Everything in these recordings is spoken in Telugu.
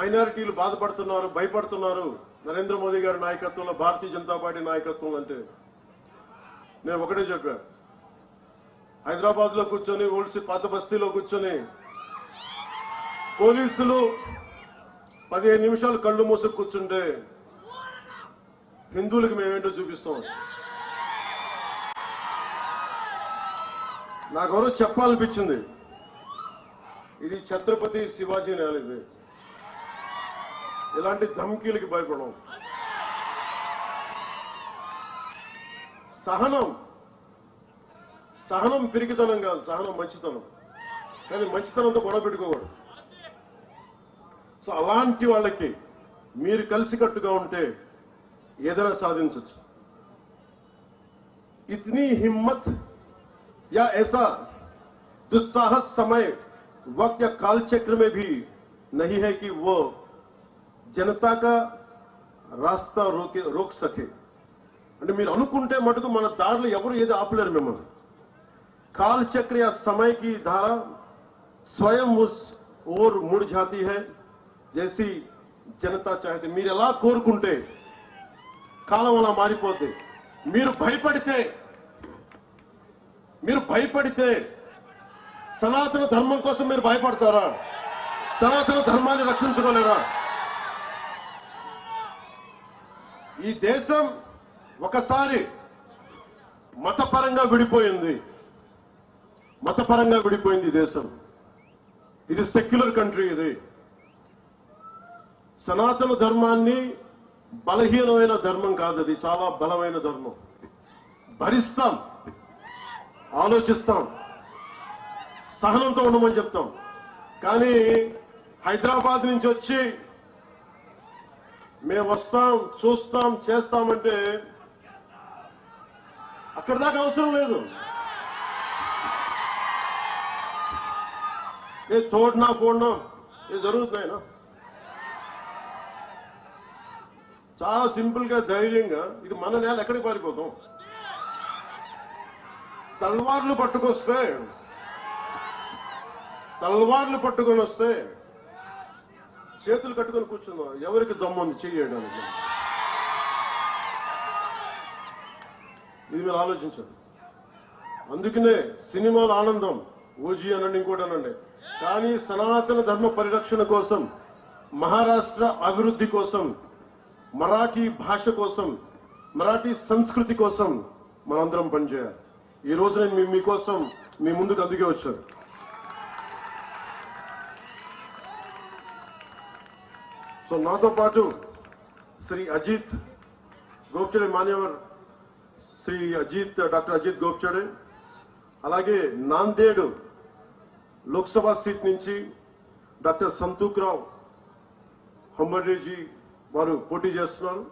మైనారిటీలు బాధపడుతున్నారు భయపడుతున్నారు. నరేంద్ర మోదీ గారి నాయకత్వంలో భారతీయ జనతా పార్టీ నాయకత్వం అంటే నేను ఒకటే చెప్పా. హైదరాబాద్లో కూర్చొని ఓల్సి పాత బస్తీలో కూర్చొని పోలీసులు పదిహేను నిమిషాలు కళ్ళు మూసుకు కూర్చుంటే హిందువులకు మేమేంటో చూపిస్తాం. నాకెవరో చెప్పాలనిపించింది. ఇది ఛత్రపతి శివాజీ నేల ఇది ఇలాంటి ధమ్కీలకి భయపడం సహనం. సహనం పిరికితనం కాదు సహనం మంచితనం. కానీ మంచితనంతో గొడవ పెట్టుకోకూడదు. సో అలాంటి వాళ్ళకి మీరు కలిసికట్టుగా ఉంటే ఏదైనా సాధించవచ్చు ఇతని హిమ్మత్ యా ఏసా దుస్సాహస సమయ వక్య या భీ నహి హై కి है జనతా రాస్తా రోకే రోక్ సఖే అంటే మీరు అనుకుంటే మటుకు మన దారిలో ఎవరు ఏది ఆపలేరు మిమ్మల్ని కాల్ సమయకి ధార స్వయం ఉస్ ఓర్ ముడి జాతి హై జేసి జనతా చాహతి మీరు ఎలా కోరుకుంటే కాలం అలా మారిపోతే మీరు భయపడితే మీరు భయపడితే సనాతన ధర్మం కోసం మీరు భయపడతారా సనాతన ధర్మాన్ని రక్షించుకోలేరా ఈ దేశం ఒకసారి మతపరంగా విడిపోయింది. మతపరంగా విడిపోయింది ఈ దేశం. ఇది సెక్యులర్ కంట్రీ ఇది. సనాతన ధర్మాన్ని బలహీనమైన ధర్మం కాదు అది. చాలా బలమైన ధర్మం. భరిస్తాం. ఆలోచిస్తాం. సహనంతో ఉండమని చెప్తాం. కానీ హైదరాబాద్ నుంచి వచ్చి మేము వస్తాం చూస్తాం చేస్తామంటే అక్కడ దాకా అవసరం లేదు. ఏ తోడినా పోడినా ఏ జరుగుతున్నాయినా. చాలా సింపుల్గా ధైర్యంగా ఇది మన నేల ఎక్కడికి పారిపోతాం? తల్వార్లు పట్టుకొస్తే తల్వార్లు పట్టుకొని వస్తే చేతులు కట్టుకొని కూర్చుందాం. ఎవరికి దమ్ముంది చేయడానికి ఇది మీరు ఆలోచించండి. అందుకనే సినిమాల ఆనందం ఓజీ అనండి ఇంకోటి అనండి. కానీ సనాతన ధర్మ పరిరక్షణ కోసం మహారాష్ట్ర అభివృద్ధి కోసం మరాఠీ భాష కోసం మరాఠీ సంస్కృతి కోసం మనందరం పనిచేయాలి. ఈ రోజు నేను మీకోసం మీ ముందుకు అందుకే వచ్చాను. సో నాతో పాటు శ్రీ అజిత్ గోప్చడే మాన్యవర్ శ్రీ అజిత్ డాక్టర్ అజిత్ గోప్చడే అలాగే నాందేడు లోక్సభ సీట్ నుంచి డాక్టర్ సంతూక్రావు హంబర్డేజీ వారు పోటీ చేస్తున్నారు.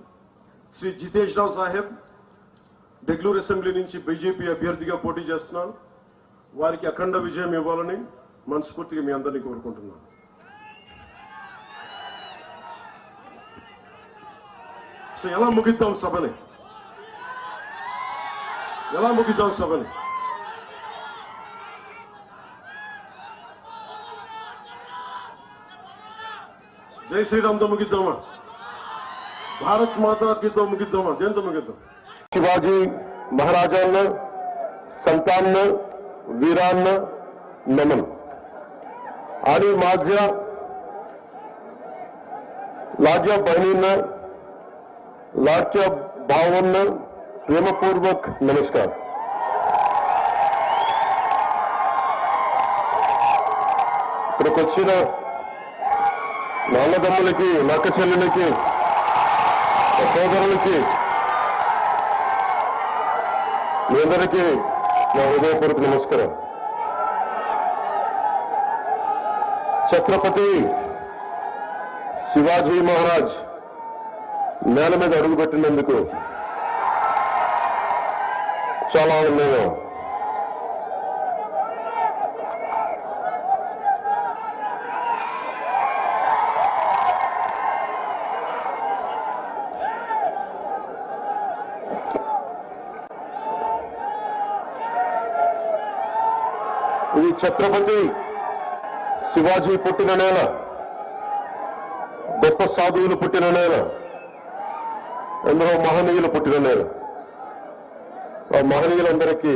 శ్రీ జితేష్ రావు సాహెబ్ బెంగళూరు అసెంబ్లీ నుంచి బీజేపీ అభ్యర్థిగా పోటీ చేస్తున్నారు. వారికి అఖండ విజయం ఇవ్వాలని మనస్ఫూర్తిగా మీ అందరినీ కోరుకుంటున్నాను. ಸೊ ಎಲ್ಲ ಮುಗಿತಾವ್ ಸಭನೆ ಎಲ್ಲ ಮುಗಿತಾವ್ ಸಭನೆ ಜೈ ಶ್ರೀರಾಮ್ದ ಮುಗಿದ್ದವ ಭಾರತ್ ಮಾತಾ ಕಿದ್ದವ ಮುಗಿದ್ದವ ಜಯಂತ ಮುಗಿದ್ದವ ಶಿವಾಜಿ ಮಹಾರಾಜನ संतान वीरांना नमन आणि माझ्या लाज्या बहिणींना लाडक्या भावांना प्रेमपूर्वक नमस्कार ఇక్కడికి వచ్చిన నా అన్నదమ్ములకి నక్క చెల్లెలకి నా సోదరులకి మీ అందరికీ నా హృదయపూర్వక నమస్కారం ఛత్రపతి శివాజీ మహారాజ్ నేల మీద అడుగుపెట్టినందుకు చాలా ఆనందంగా ఇది ఛత్రపతి శివాజీ పుట్టిన నేల గొప్ప సాధువులు పుట్టిన నేల. ఎందరో మహనీయులు పుట్టిన నేల ఆ మహనీయులందరికీ